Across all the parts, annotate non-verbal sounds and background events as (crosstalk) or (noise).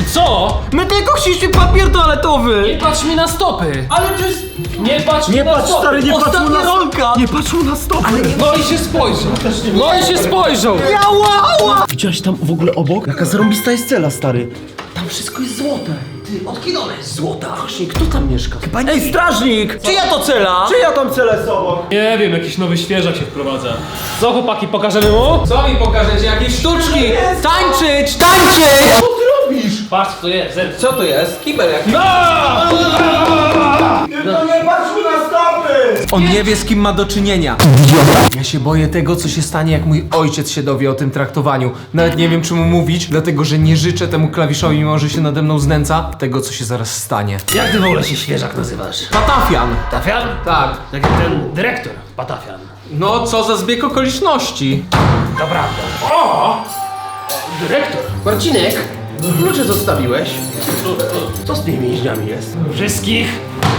I co? My tylko chcieliśmy papier toaletowy! Nie patrz mi na stopy! Ale to jest... Nie patrz mi Nie na patrz stopy! stary, nie patrz mu Ostatnia na rolka! Nie patrz mu na stopy! No i się spojrzał! No i się spojrzał! Ała, ała! Widziałeś tam w ogóle obok? Jaka zarąbista jest cela, stary. Tam wszystko jest złote. Ty, od kiedy ona jest złota? Właśnie, kto tam mieszka? Chyba nie... Ej, strażnik! Czyja to cela? Ja tam celę z obok! Nie wiem, jakiś nowy świeżak się wprowadza. Co chłopaki, pokażemy mu? Co mi pokażecie? Jakieś sztuczki? Tańczyć, tańczyć! Patrz, co to jest. Co to jest? Kibel jakiś. Tylko nie patrz mu na stopy! On nie wie z kim ma do czynienia. Ja się boję tego, co się stanie, jak mój ojciec się dowie o tym traktowaniu. Nawet nie wiem, czy mu mówić, dlatego że nie życzę temu klawiszowi, mimo że się nade mną znęca, tego, co się zaraz stanie. Jak ty w ogóle się świeżak nazywasz? Patafian. Patafian? Tak. Tak jak ten dyrektor Patafian. No, co za zbieg okoliczności. To prawda. O! Dyrektor. Marcinek, klucze zostawiłeś. Co z tymi więźniami jest? Wszystkich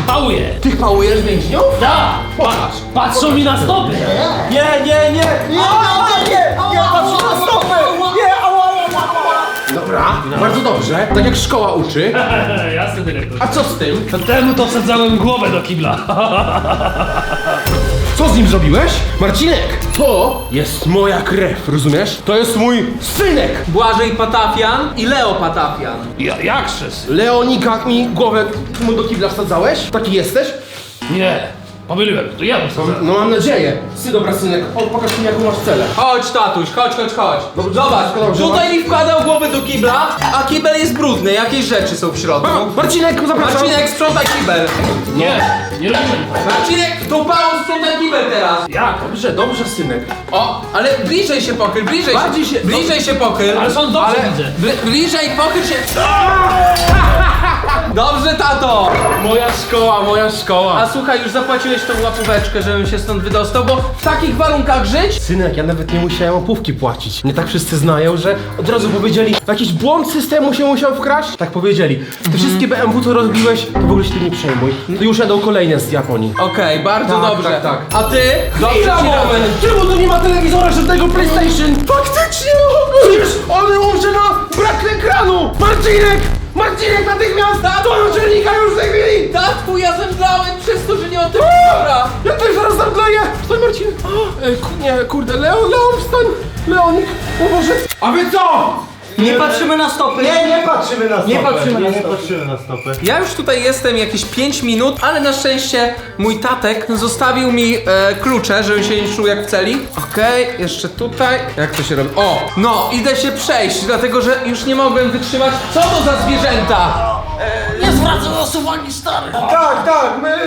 pałuje. Tych pałujesz więźniów? Da! Patrz! Patrzą mi na stopy! Nie, nie, nie! Nie, nie, nie! Nie patrz na stopy! Nie, ała, ała, ała! Dobra, bardzo dobrze. Tak jak szkoła uczy. (laughs) Jasny dyrektor. A co z tym? To temu to wsadzałem głowę do kibla. (laughs) Co z nim zrobiłeś? Marcinek, to jest moja krew, rozumiesz? To jest mój synek! Błażej Patafian i Leo Patafian. Ja, jak szes? Leonika mi głowę mu do kibla wsadzałeś? Taki jesteś? Nie, pomyliłem, to ja bym wsadzał. No mam nadzieję. Sy, dobra synek, o, pokaż mi jaką masz celę. Chodź, tatuś, chodź, chodź, chodź. Zobacz, dobrze, tutaj mi wkładał głowę do kibla, a kibel jest brudny, jakieś rzeczy są w środku. Marcinek, zapraszam. Marcinek, sprzątaj kibel. Nie, nie robimy. Marcinek, tą pałą sprzątaj kibel teraz. Jak? Dobrze, dobrze synek. O, ale bliżej się pochyl, bliżej Bardziej się, się- bliżej się pochyl. Ale są dobrze Ale widzę. bli- bliżej pochyl się. Dobrze, tato. Moja szkoła, moja szkoła. A słuchaj, już zapłaciłeś tą łapóweczkę, żebym się stąd wydostał, bo w takich warunkach żyć? Synek, ja nawet nie musiałem opówki płacić. Nie tak wszyscy znają, że od razu powiedzieli, jakiś błąd systemu się musiał wkraść? Tak powiedzieli. Te wszystkie BMW, co rozbiłeś, to w ogóle się tym nie przejmuj. To już jadą kolejne z Japonii. Okej, bardzo Tak, dobrze. tak, tak. A ty? Dobrze Chwila, ci radzę. moment! Czemu tu nie ma telewizora żadnego PlayStation? Faktycznie! Przecież on umrze na brak ekranu! Marcinek! Marcinek natychmiast! Do naczelnika już w tej chwili! Tatku, ja zemdlałem przez to, że nie o tym dobra. Ja też zaraz zamdleję! Wstań Marcin! O, e, ku, nie, kurde, Leon, Leon, wstań! Leonik, o Boże! A wy co? Nie patrzymy na stopy! Nie, nie patrzymy na stopy! Nie patrzymy na stopy. Patrzymy na. Ja już tutaj jestem jakieś 5 minut, ale na szczęście mój tatek zostawił mi e, klucze, żebym się nie czuł jak w celi. Okej, jeszcze tutaj. Jak to się robi? O! No, idę się przejść, dlatego że już nie mogłem wytrzymać. Co to za zwierzęta? Nie zwracam nas uwagi, stary. Tak, tak, my...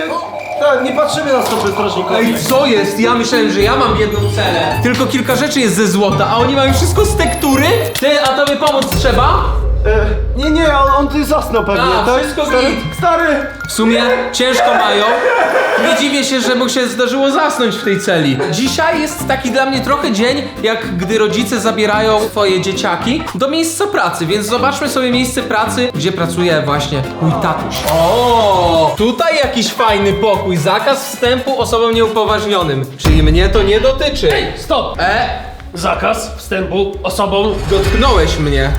Tak, nie patrzymy na stopy strażnikowi. Ej, co jest? Ja myślałem, że ja mam jedną celę. Tylko kilka rzeczy jest ze złota, a oni mają wszystko z tektury? Ty, a tobie pomóc trzeba? E, nie, nie, on, on tu zasnął pewnie, A, tak? wszystko stary, git. stary! W sumie ciężko mają. Nie dziwię się, że mu się zdarzyło zasnąć w tej celi. Dzisiaj jest taki dla mnie trochę dzień, jak gdy rodzice zabierają swoje dzieciaki do miejsca pracy, więc zobaczmy sobie miejsce pracy, gdzie pracuje właśnie mój tatuś. O, tutaj jakiś fajny pokój. Zakaz wstępu osobom nieupoważnionym. Czyli mnie to nie dotyczy. Ej, stop! E, Zakaz wstępu osobom dotknąłeś mnie.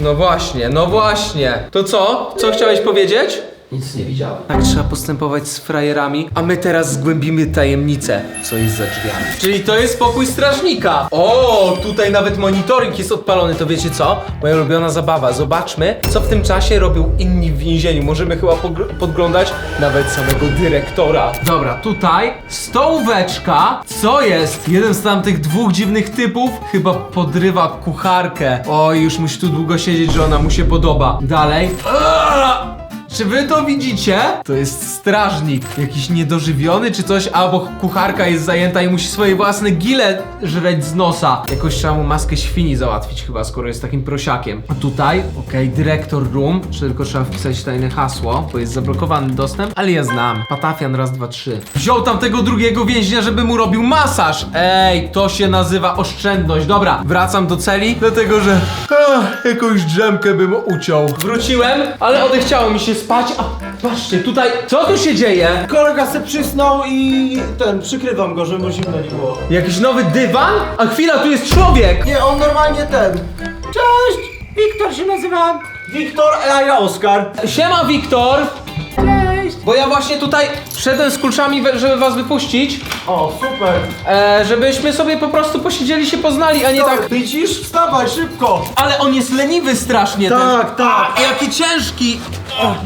No właśnie, no właśnie. To co? Co chciałeś powiedzieć? Nic nie widziałem. Tak trzeba postępować z frajerami, a my teraz zgłębimy tajemnicę, co jest za drzwiami. Czyli to jest pokój strażnika. O, tutaj nawet monitoring jest odpalony, to wiecie co? Moja ulubiona zabawa. Zobaczmy, co w tym czasie robią inni w więzieniu. Możemy chyba podglądać nawet samego dyrektora. Dobra, tutaj stołóweczka. Co jest? Jeden z tamtych dwóch dziwnych typów chyba podrywa kucharkę. Oj, już musi tu długo siedzieć, że ona mu się podoba. Dalej. Aaaa! Czy wy to widzicie? To jest strażnik, jakiś niedożywiony czy coś, albo kucharka jest zajęta i musi swoje własne gile żreć z nosa. Jakoś trzeba mu maskę świni załatwić chyba, skoro jest takim prosiakiem. A tutaj, okej, dyrektor room, tylko trzeba wpisać tajne hasło, bo jest zablokowany dostęp, ale ja znam. Patafian raz, dwa, trzy. Wziął tamtego drugiego więźnia, żeby mu robił masaż. Ej, to się nazywa oszczędność. Dobra, wracam do celi, dlatego że ach, jakąś drzemkę bym uciął. Wróciłem, ale odechciało mi się spać, a patrzcie, tutaj, co tu się dzieje? Kolega se przysnął i ten, przykrywam go, żeby mu zimno nie było. Jakiś nowy dywan? A chwila, tu jest człowiek! Nie, on normalnie ten. Cześć! Wiktor się nazywam. Wiktor, a ja Oskar. Siema Wiktor! Cześć! Bo ja właśnie tutaj szedłem z kluczami, we- żeby was wypuścić, O, super. e, żebyśmy sobie po prostu posiedzieli, się poznali, a nie tak... Widzisz? Wstawaj, szybko. Ale on jest leniwy strasznie Tak, ten. tak. A, jaki ciężki!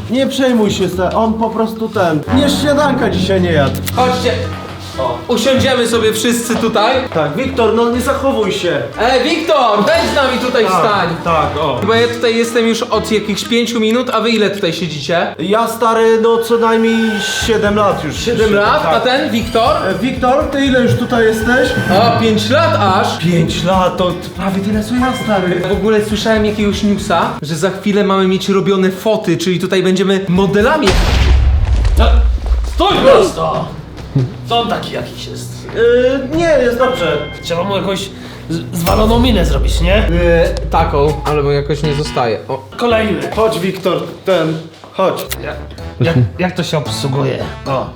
Nie przejmuj się, sta- on po prostu ten. Nie śniadanka dzisiaj nie jadł. Chodźcie. Usiądziemy sobie wszyscy tutaj. Tak, Wiktor, no nie zachowuj się. E, Wiktor, weź z nami tutaj wstań. tak, o. Bo ja tutaj jestem już od jakichś 5 minut, a wy ile tutaj siedzicie? Ja stary, no co najmniej 7 lat już. 7 lat, a Tak. ten Wiktor? E, Wiktor, ty ile już tutaj jesteś? O, 5 lat aż. 5 lat, to prawie tyle co ja, stary. W ogóle słyszałem jakiegoś newsa, że za chwilę mamy mieć robione foty, czyli tutaj będziemy modelami. Stój prosto! Co on taki jakiś jest? Yy, nie, jest dobrze. Trzeba mu jakąś z- zwaloną minę zrobić, nie? Yy, taką, ale bo jakoś nie zostaje. O. Kolejny. Chodź, Wiktor, ten, chodź. Jak, jak to się obsługuje? O.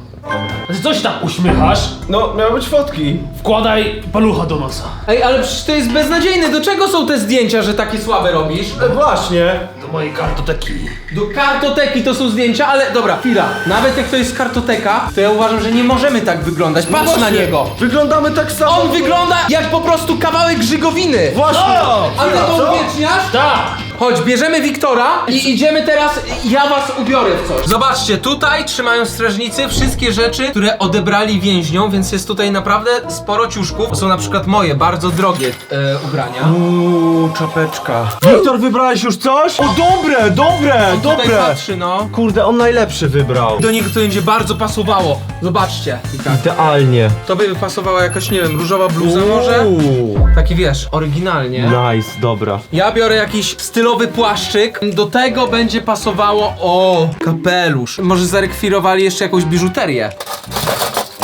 A ty co się tam uśmiechasz? No, miały być fotki. Wkładaj palucha do nosa. Ej, ale przecież to jest beznadziejne. Do czego są te zdjęcia, że takie słabe robisz? E, właśnie. Do mojej kartoteki. Do kartoteki to są zdjęcia, ale dobra, chwila. Nawet jak to jest kartoteka, to ja uważam, że nie możemy tak wyglądać. Patrz na niego. Wyglądamy tak samo. On wygląda jak po prostu kawałek żygowiny. Właśnie. A ty to uwieczniasz? Tak! Chodź, bierzemy Wiktora i idziemy teraz, ja was ubiorę w coś. Zobaczcie, tutaj trzymają strażnicy wszystkie rzeczy, które odebrali więźniom, więc jest tutaj naprawdę sporo ciuszków. To są na przykład moje, bardzo drogie e, ubrania. Uuu, czapeczka. Wiktor, wybrałeś już coś? O, dobre, dobre, Tutaj dobre. patrzy, no. Kurde, on najlepszy wybrał. Do niego to będzie bardzo pasowało. Zobaczcie. Idealnie. To by pasowała jakaś, nie wiem, różowa bluza może? Uuu. Taki wiesz, oryginalnie. Nice, dobra. Ja biorę jakiś stylowy płaszczyk. Do tego będzie pasowało o kapelusz. Może zarekwirowali jeszcze jakąś biżuterię.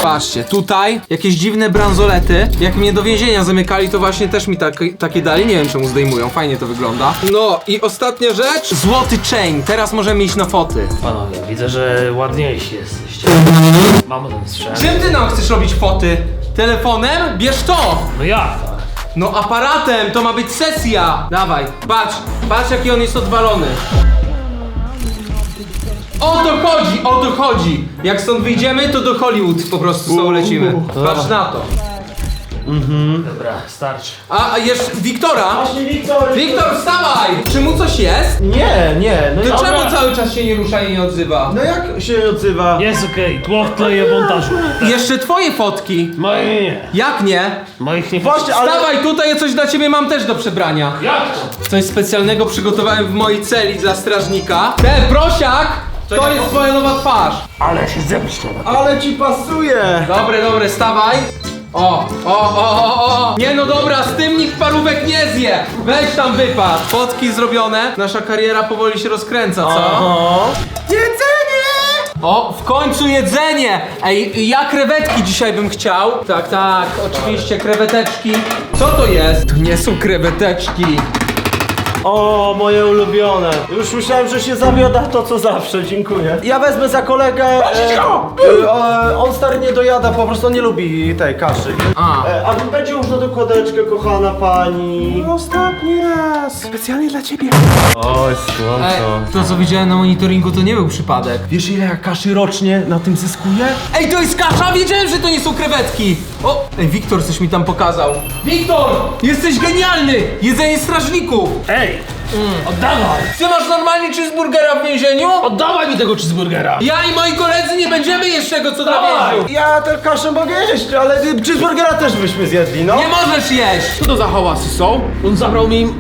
Patrzcie, tutaj jakieś dziwne bransolety. Jak mnie do więzienia zamykali, to właśnie też mi tak, takie dali. Nie wiem czemu zdejmują, fajnie to wygląda. No i ostatnia rzecz. Złoty chain. Teraz możemy iść na foty. Panowie, widzę, że ładniejsi jesteście. Mamy ten sprzęt. Czym ty nam chcesz robić foty? Telefonem? Bierz to! No jak tak? No aparatem, to ma być sesja! Dawaj, patrz, patrz jaki on jest odwalony. O to chodzi, o to chodzi! Jak stąd wyjdziemy, to do Hollywood po prostu z tobą lecimy. Patrz na to. Dobra, starczy. A, a jeszcze Wiktora! Wiktor. Wiktor, wstawaj! Czy mu coś jest? Nie, nie, no To czemu cały czas się nie rusza i nie odzywa? No jak się nie odzywa? Jest okej, tło w montażu. Jeszcze twoje fotki. Moje nie. Jak nie? Moich nie Właśnie, ale... Wstawaj, tutaj ja coś dla ciebie mam też do przebrania. Jak to? Coś specjalnego przygotowałem w mojej celi dla strażnika. Ten prosiak! To jest twoja nowa twarz. Ale się zemszczę. Ale ci pasuje. Dobre, dobre, stawaj. O, o, o, o, o. Nie no dobra, z tym nikt parówek nie zje. Weź tam wypad. Fotki zrobione. Nasza kariera powoli się rozkręca, co? O. O, w końcu jedzenie! Ej, ja krewetki dzisiaj bym chciał. Tak, tak, oczywiście, kreweteczki. Co to jest? To nie są kreweteczki. O, moje ulubione. Już myślałem, że się zawioda to co zawsze, dziękuję. Ja wezmę za kolegę. E, e, on stary nie dojada, po prostu on nie lubi tej kaszy. A. E, a będzie już na dokładeczkę, kochana pani. Ostatni raz. Specjalnie dla ciebie. O, jest Ej, słodko. to co widziałem na monitoringu to nie był przypadek. Wiesz ile ja kaszy rocznie na tym zyskuję? Ej, to jest kasza? Wiedziałem, że to nie są krewetki! O! Ej, Wiktor coś mi tam pokazał. Wiktor! Jesteś genialny! Jedzenie strażników! Ej! Oddawaj! Ty masz normalnie cheeseburgera w więzieniu? Oddawaj mi tego cheeseburgera! Ja i moi koledzy nie będziemy jeść tego, co dla więźniów! Ja tę kaszę mogę jeść, ale cheeseburgera też byśmy zjedli, no. Nie możesz jeść! Co to za hałasy są? On zabrał mi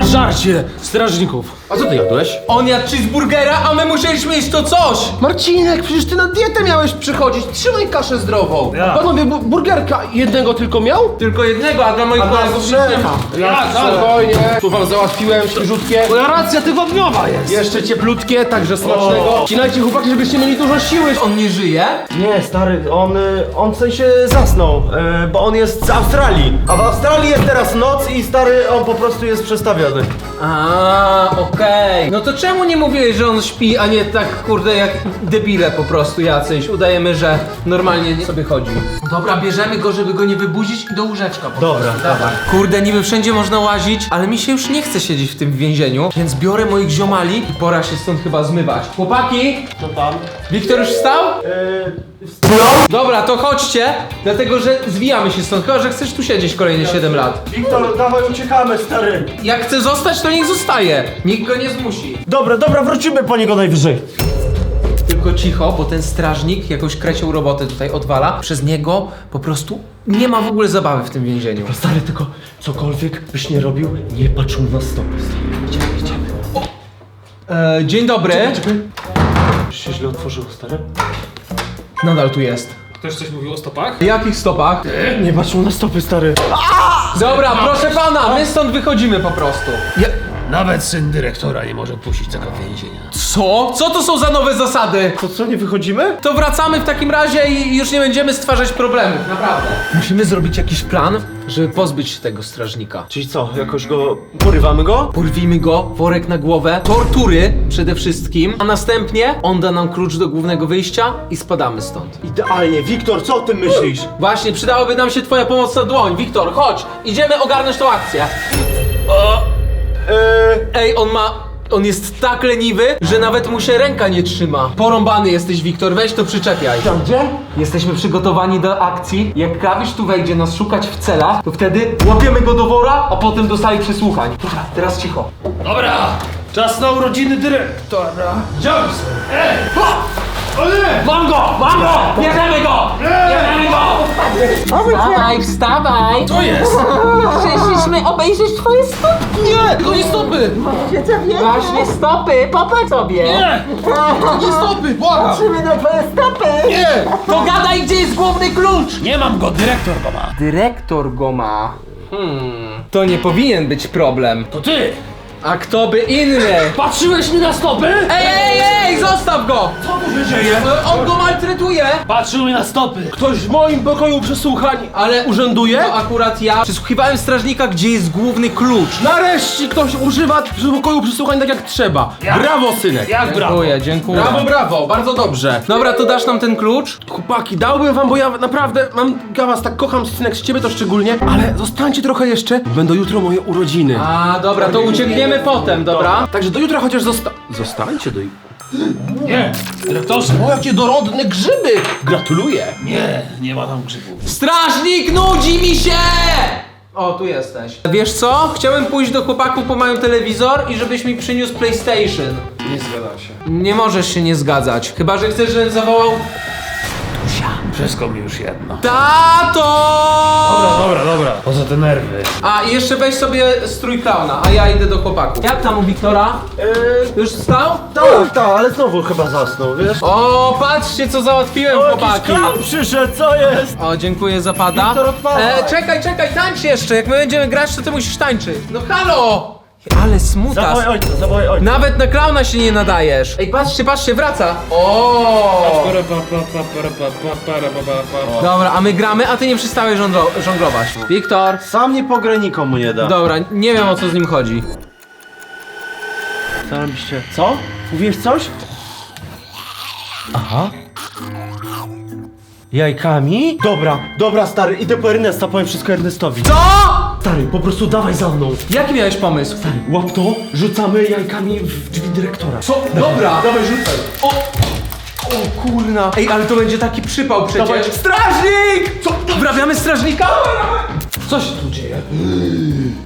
żarcie strażników. A co ty jadłeś? On jadł cheeseburgera, a my musieliśmy jeść to coś! Marcinek, przecież ty na dietę miałeś przychodzić. Trzymaj kaszę zdrową. Ja. Panowie, bu- burgerka jednego tylko miał? Tylko jednego, a dla moich kolegów nic nie ma. Ja, Spokojnie. Tu wam załatwiłem świeżutkie. Moja racja tygodniowa jest! Jeszcze cieplutkie, także smacznego. Cinajcie chłopaki, żebyście mieli dużo siły. On nie żyje? Nie, stary, on, y, on w sensie zasnął, y, bo on jest z Australii. A w Australii jest teraz noc i stary, on po prostu jest przestawiony. Jadę. A, okej. No to czemu nie mówiłeś, że on śpi, a nie tak kurde jak debile po prostu jacyś? Udajemy, że normalnie sobie chodzi. Dobra, bierzemy go, żeby go nie wybudzić i do łóżeczka po Dobra, prostu. Dawaj. Kurde, niby wszędzie można łazić, ale mi się już nie chce siedzieć w tym więzieniu, więc biorę moich ziomali i pora się stąd chyba zmywać. Chłopaki, Co tam? Wiktor już wstał? Dobra, to chodźcie, dlatego że zwijamy się stąd, chyba że chcesz tu siedzieć kolejne 7 lat. Wiktor, dawaj uciekamy, stary. Jak chce zostać, to niech zostaje. Nikt go nie zmusi. Dobra, dobra, wrócimy po niego najwyżej. Tylko cicho, bo ten strażnik jakąś krecią robotę tutaj odwala. Przez niego po prostu nie ma w ogóle zabawy w tym więzieniu. Stary, tylko cokolwiek byś nie robił, nie patrz mu na stopy. Idziemy, idziemy. E, dzień dobry. Już się źle otworzyło, stary? Nadal tu jest. Ktoś coś mówił o stopach? W jakich stopach? Nie patrz mu na stopy, stary. Dobra, proszę pana, my stąd wychodzimy po prostu. Ja... Nawet syn dyrektora nie może puścić tego więzienia. Co? Co to są za nowe zasady? To co, nie wychodzimy? To wracamy w takim razie i już nie będziemy stwarzać problemów, naprawdę. Musimy zrobić jakiś plan, żeby pozbyć się tego strażnika. Czyli co, jakoś go... porywamy go? Porwijmy go, worek na głowę, tortury przede wszystkim, a następnie on da nam klucz do głównego wyjścia i spadamy stąd. Idealnie. Wiktor, co o tym myślisz? Właśnie, przydałaby nam się twoja pomocna dłoń. Wiktor, chodź, idziemy ogarnąć tą akcję. Eee... Ej, on ma... On jest tak leniwy, że nawet mu się ręka nie trzyma. Porąbany jesteś, Wiktor, weź to przyczepiaj. Gdzie? Jesteśmy przygotowani do akcji. Jak klawisz tu wejdzie nas szukać w celach, to wtedy łapiemy go do wora, a potem do sali przesłuchań. Dobra, teraz cicho. Dobra! Czas na urodziny dyrektora. Jones! Ej! Mam go! Mam go! Bierzemy go! Bierzemy go! Wstawaj, wstawaj! To jest! Przyszliśmy obejrzeć twoje stópki. Nie, tylko nie stopy! Właśnie stopy, popatrz sobie. Nie! Nie stopy, błagam! Patrzymy na twoje stopy. Nie! To gadaj, gdzie jest główny klucz! Nie mam go, dyrektor go ma! Dyrektor go ma. Hmm. To nie powinien być problem. To ty! A kto by inny? Patrzyłeś mi na stopy? Ej, ej, ej, zostaw go! Co tu się dzieje? On go maltretuje! Patrzył mi na stopy! Ktoś w moim pokoju przesłuchań Ale urzęduje? to akurat ja przesłuchiwałem strażnika, gdzie jest główny klucz. Nareszcie ktoś używa w pokoju przesłuchań tak jak trzeba. Jak? Brawo, synek. Jak brawo! Dziękuję, dziękuję. Brawo, brawo, bardzo dobrze. Dobra, to dasz nam ten klucz? Chłopaki, dałbym wam, bo ja naprawdę mam, ja was tak kocham, synek, z ciebie to szczególnie, ale zostańcie trochę jeszcze, będą jutro moje urodziny. A, dobra, to uciekniemy potem, dobra? Także do jutra chociaż zosta... Zostańcie do... Nie! Dyrektorze! O, jakie dorodne grzyby! Gratuluję! Nie, nie ma tam grzybów. Strażnik nudzi mi się! O, tu jesteś. Wiesz co? Chciałem pójść do chłopaków po moją telewizor i żebyś mi przyniósł PlayStation. Nie zgadzam się. Nie możesz się nie zgadzać. Chyba, że chcesz, żebym zawołał Wszystko mi już jedno. TATO! Dobra, dobra. Poza te nerwy. A i jeszcze weź sobie strój klauna, a ja idę do chłopaków. Jak tam u Wiktora? Eee... Już wstał? Tak, tak, ale znowu chyba zasnął, wiesz? O, patrzcie co załatwiłem chłopaki. przyszedł, co jest? O, dziękuję za pada. Wiktor, odpalaj. E, czekaj, czekaj, tańcz jeszcze. Jak my będziemy grać, to ty musisz tańczyć. No halo! Ale smutas. Zawołaj ojca, zawołaj ojca. Nawet na klauna się nie nadajesz. Ej, patrzcie, patrzcie, wraca. O! Dobra, a my gramy, a ty nie przestałeś żonglo- żonglować. Wiktor. Sam nie pogrę nikomu nie da. Dobra, nie wiem o co z nim chodzi. Zarobiście. Co? Mówisz coś? Aha. Jajkami? Dobra, dobra stary, idę po Ernesta, powiem wszystko Ernestowi. Co? Stary, po prostu dawaj za mną. Jaki miałeś pomysł? Łap to, rzucamy jajkami w drzwi dyrektora. Co? Dobra. Dawaj, rzucaj. O! O kurna. Ej, ale to będzie taki przypał przecież. Dawaj. Strażnik! Co? Wrabiamy strażnika? Co się tu dzieje?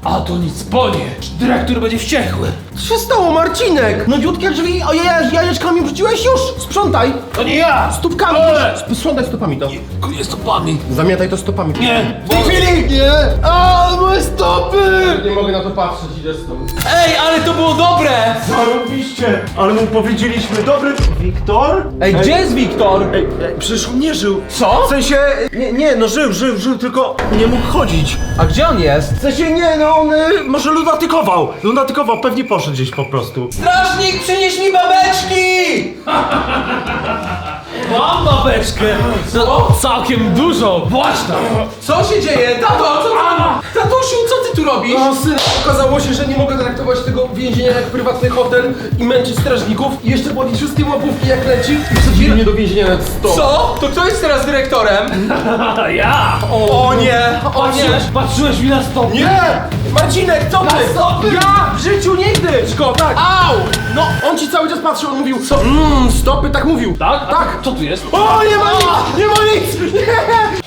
A to nic po nie! Dyrektor będzie wściekły! Co się stało, Marcinek? Nowiutkie drzwi, o jaja, jajeczkami wrzuciłeś już! Sprzątaj! To nie ja! Stópkami! Ale! Sp- Sprzątaj stopami to. Jest stopami! Zamiataj to stopami. Nie! W tej chwili! Nie! A, moje stopy! Nie mogę na to patrzeć, idę stąd. Ej, ale to było dobre! Zarobiście! Ale mu powiedzieliśmy, dobry Wiktor? Ej, gdzie jest Wiktor? Ej, ej, przecież on nie żył. Co? W sensie, nie, nie, no żył, żył, żył, tylko nie mógł chodzić. A gdzie on jest? W sensie nie, no on y, może lunatykował. Lunatykował, pewnie poszedł gdzieś po prostu. Strażnik, przynieś mi babeczki! (laughs) Mam babeczkę! No, całkiem dużo! Właśnie! Co się dzieje? Tato, co ty? Tatusiu, co ty tu robisz? No syn, okazało się, że nie mogę traktować tego więzienia jak prywatny hotel i męczyć strażników i jeszcze płacić wszystkie łapówki jak leci i wsadzili mnie do więzienia na 100. Co? To kto jest teraz dyrektorem? (laughs) Ja! O nie, o nie. Patrzyłeś, patrzyłeś mi na stopę! Nie! Marcinek, co ty? Ja w życiu nigdy! Szko, tak! Au! No, on ci cały czas patrzył, on mówił, co? Mmm, stopy, tak mówił. Tak? A Tak. Co tu jest? O, nie ma nic! Nie ma nic! Nie!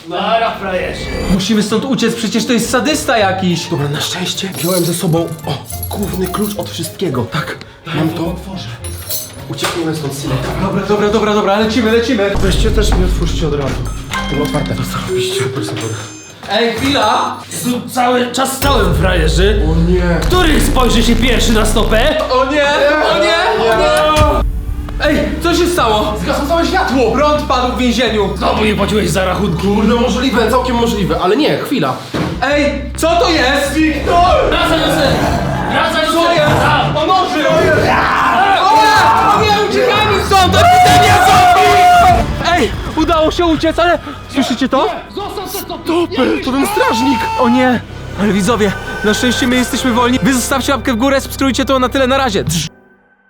Nara, frajerze! Musimy stąd uciec, przecież to jest sadysta jakiś. Dobra, na szczęście wziąłem ze sobą, o, główny klucz od wszystkiego. Tak, mam to. otworzę. Uciekniemy stąd, synek. Dobra, dobra, dobra, dobra, lecimy, lecimy. Weźcie też mi otwórzcie od razu. To otwarte. To co robiście? Super, super. Ej, chwila. Tu cały czas stałem, frajerzy! O nie! Który spojrzy się pierwszy na stopę? O nie, o nie, o nie. Się stało? Zgasło całe światło! Prąd padł w więzieniu. Znowu nie płaciłeś za rachunku. Kurde, możliwe, całkiem możliwe, ale nie, chwila. Ej, co to jest? Wracaj do celi! Wracaj do Co celi! jest? Tam. Ponoży! O nie, o nie, uciekajmy stąd, epidemia zombie! Ej, udało się uciec, ale... Słyszycie to? Zostaw te stopy! To ten strażnik! O nie! Ale widzowie, na szczęście my jesteśmy wolni. Wy zostawcie łapkę w górę, subskrybujcie to na tyle na razie. Drz.